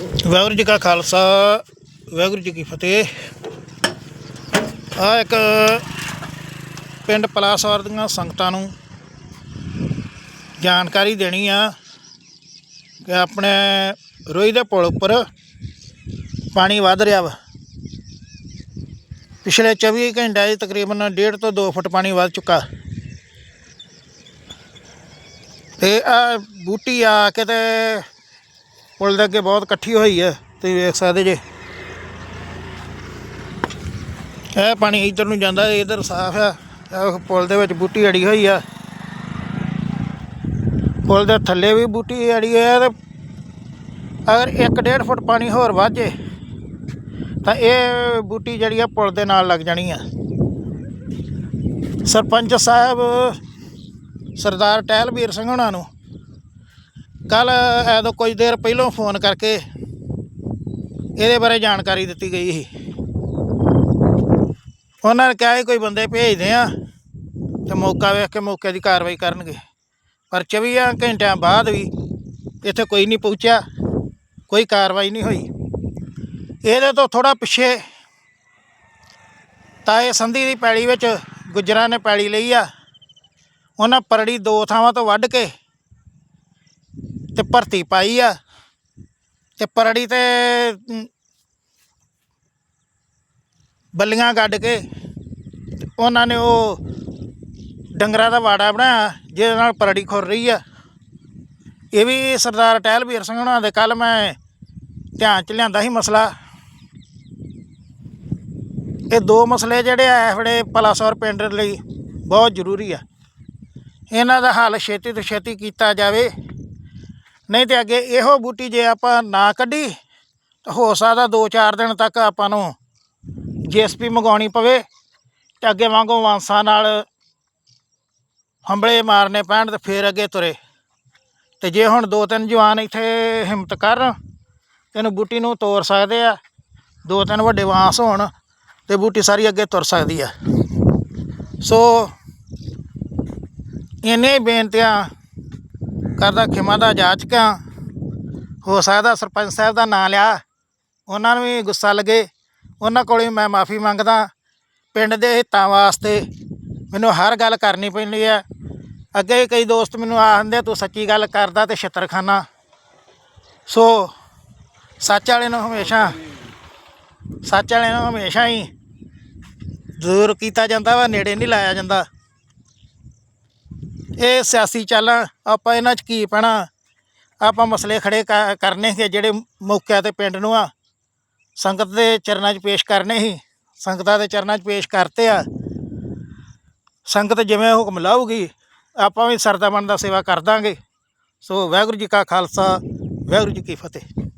ਵਾਹਿਗੁਰੂ ਜੀ ਕਾ ਖਾਲਸਾ, ਵਾਹਿਗੁਰੂ ਜੀ ਕੀ ਫਤਿਹ। ਆ ਇੱਕ ਪਿੰਡ ਪਲਾਸਵਾਰ ਦੀਆਂ ਸੰਗਤਾਂ ਨੂੰ ਜਾਣਕਾਰੀ ਦੇਣੀ ਆ ਕਿ ਆਪਣੇ ਰੋਈ ਦੇ ਪੁਲ ਉੱਪਰ ਪਾਣੀ ਵੱਧ ਰਿਹਾ ਵਾ। ਪਿਛਲੇ 24 ਘੰਟਿਆਂ 'ਚ ਤਕਰੀਬਨ 1.5 ਤੋਂ 2 ਫੁੱਟ ਪਾਣੀ ਵੱਧ ਚੁੱਕਾ। ਤੇ ਆ ਬੂਟੀ ਆ ਕੇ ਤੇ ਪੁਲ ਦੇ ਅੱਗੇ ਬਹੁਤ ਇਕੱਠੀ ਹੋਈ ਹੈ, ਤੁਸੀਂ ਵੇਖ ਸਕਦੇ ਜੇ। ਇਹ ਪਾਣੀ ਇੱਧਰ ਨੂੰ ਜਾਂਦਾ ਇੱਧਰ ਸਾਫ਼ ਆ। ਇਹ ਪੁਲ ਦੇ ਵਿੱਚ ਬੂਟੀ ਅੜੀ ਹੋਈ ਆ। ਪੁਲ ਦੇ ਥੱਲੇ ਵੀ ਬੂਟੀ ਅੜੀ ਹੋਈ ਆ ਤੇ ਅਗਰ 1.5 ਫੁੱਟ ਪਾਣੀ ਹੋਰ ਵੱਧ ਜੇ, ਤਾਂ ਇਹ ਬੂਟੀ ਜਿਹੜੀ ਆ ਪੁਲ ਦੇ ਨਾਲ ਲੱਗ ਜਾਣੀ ਆ। ਸਰਪੰਚ ਸਾਹਿਬ, ਸਰਦਾਰ ਟਹਿਲਵੀਰ ਸਿੰਘ ਹੁਣਾਂ ਨੂੰ ਕੱਲ ਐਦੋਂ ਕੁਝ ਦੇਰ ਪਹਿਲਾਂ ਫੋਨ ਕਰਕੇ ਇਹਦੇ ਬਾਰੇ ਜਾਣਕਾਰੀ ਦਿੱਤੀ ਗਈ ਸੀ। ਉਹਨਾਂ ਨੇ ਕਿਹਾ ਸੀ ਕੋਈ ਬੰਦੇ ਭੇਜਦੇ ਆ ਤੇ ਮੌਕਾ ਵੇਖ ਕੇ ਮੌਕੇ ਦੀ ਕਾਰਵਾਈ ਕਰਨਗੇ। ਪਰ 24 ਘੰਟਿਆਂ ਬਾਅਦ ਵੀ ਇੱਥੇ ਕੋਈ ਨਹੀਂ ਪਹੁੰਚਿਆ, ਕੋਈ ਕਾਰਵਾਈ ਨਹੀਂ ਹੋਈ। ਇਹਦੇ ਤੋਂ ਥੋੜਾ ਪਿੱਛੇ ਤਾਏ ਸੰਧੀ ਦੀ ਪੈਲੀ ਵਿੱਚ ਗੁੱਜਰਾਂ ਨੇ ਪੈਲੀ ਲਈ ਆ। ਉਹਨਾਂ ਪਰੜੀ ਦੋ ਥਾਵਾਂ ਤੋਂ ਵੱਢ ਕੇ ਤੇ ਭਰਤੀ ਪਾਈ ਆ ਤੇ ਪਰੜੀ ਤੇ ਬੱਲੀਆਂ ਗੱਡ ਕੇ ਉਹਨਾਂ ਨੇ ਉਹ ਡੰਗਰਾਂ ਦਾ ਵਾੜਾ ਬਣਾਇਆ, ਜਿਹਦੇ ਨਾਲ ਪਰੜੀ ਖੁਰ ਰਹੀ ਆ। ਇਹ ਵੀ ਸਰਦਾਰ ਟਹਿਲਵੀਰ ਸਿੰਘ ਉਹਨਾਂ ਦੇ ਕੱਲ ਮੈਂ ਧਿਆਨ ਚ ਲਿਆਂਦਾ ਸੀ ਮਸਲਾ। ਇਹ ਦੋ ਮਸਲੇ ਜਿਹੜੇ ਆ, ਇਸ ਵੇਲੇ ਪਲਾਸੌਰ ਪਿੰਡ ਲਈ ਬਹੁਤ ਜ਼ਰੂਰੀ ਆ। ਇਹਨਾਂ ਦਾ ਹੱਲ ਛੇਤੀ ਤੋਂ ਛੇਤੀ ਕੀਤਾ ਜਾਵੇ। ਨਹੀਂ ਤੇ ਅੱਗੇ ਇਹੋ ਬੂਟੀ ਜੇ ਆਪਾਂ ਨਾ ਕੱਢੀ, ਤਾਂ ਹੋ ਸਕਦਾ 2-4 ਦਿਨ ਤੱਕ ਆਪਾਂ ਨੂੰ ਜੀਐਸਪੀ ਮੰਗਾਉਣੀ ਪਵੇ ਤੇ ਅੱਗੇ ਵਾਂਗੂ ਵਾਂਸਾਂ ਨਾਲ ਹੰਬਲੇ ਮਾਰਨੇ ਪੈਣ ਤੇ ਫੇਰ ਅੱਗੇ ਤੁਰੇ। ਤੇ ਜੇ ਹੁਣ ਦੋ ਤਿੰਨ ਜਵਾਨ ਇੱਥੇ ਹਿੰਮਤ ਕਰਨ ਤੇ ਇਹਨੂੰ ਬੂਟੀ ਨੂੰ ਤੋੜ ਸਕਦੇ ਆ, ਦੋ ਤਿੰਨ ਵੱਡੇ ਵਾਂਸ ਹੋਣ ਤੇ ਬੂਟੀ ਸਾਰੀ ਅੱਗੇ ਤੁਰ ਸਕਦੀ ਆ। ਸੋ ਇਹਨੇ ਬੇਨਤੀਆਂ ਕਰਦਾ, ਖਿਮਾ ਦਾ ਜਾਚਕਾਂ ਹੋ ਸਕਦਾ ਸਰਪੰਚ ਸਾਹਿਬ ਦਾ ਨਾਂ ਲਿਆ। ਉਹਨਾਂ ਨੂੰ ਵੀ ਗੁੱਸਾ ਲੱਗੇ। ਉਹਨਾਂ ਕੋਲ ਵੀ ਮੈਂ ਮਾਫੀ ਮੰਗਦਾ। ਪਿੰਡ ਦੇ ਹਿੱਤਾਂ ਵਾਸਤੇ ਮੈਨੂੰ ਹਰ ਗੱਲ ਕਰਨੀ ਪੈਂਦੀ ਹੈ। ਅੱਗੇ ਕਈ ਦੋਸਤ ਮੈਨੂੰ ਆਖਦੇ, ਤੂੰ ਸੱਚੀ ਗੱਲ ਕਰਦਾ ਤੇ ਛਿੱਤਰਖਾਨਾ। ਸੋ ਸੱਚ ਵਾਲੇ ਨੂੰ ਹਮੇਸ਼ਾ, ਸੱਚ ਵਾਲੇ ਨੂੰ ਹਮੇਸ਼ਾ ਹੀ ਦੂਰ ਕੀਤਾ ਜਾਂਦਾ ਵਾ, ਨੇੜੇ ਨਹੀਂ ਲਾਇਆ ਜਾਂਦਾ। ਇਹ ਸਿਆਸੀ ਚਾਲਾਂ ਆਪਾਂ ਇਹਨਾਂ 'ਚ ਕੀ ਪੈਣਾ? ਆਪਾਂ ਮਸਲੇ ਖੜੇ ਕ- ਕਰਨੇ ਕਿ ਜਿਹੜੇ ਮੌਕਿਆਂ ਤੇ ਪਿੰਡ ਨੂੰ ਆ। ਸੰਗਤ ਦੇ ਚਰਨਾਂ 'ਚ ਪੇਸ਼ ਕਰਨੇ ਸੀ। ਸੰਗਤਾਂ ਦੇ ਚਰਨਾਂ 'ਚ ਪੇਸ਼ ਕਰਤੇ ਆ। ਸੰਗਤ ਜਿਵੇਂ ਹੁਕਮ ਲਾਊਗੀ, ਆਪਾਂ ਵੀ ਸਰਦਾ ਮਨ ਦਾ ਸੇਵਾ ਕਰ ਦਾਂਗੇ। ਸੋ ਵਾਹਿਗੁਰੂ ਜੀ ਕਾ ਖਾਲਸਾ, ਵਾਹਿਗੁਰੂ ਜੀ ਕੀ ਫਤਿਹ।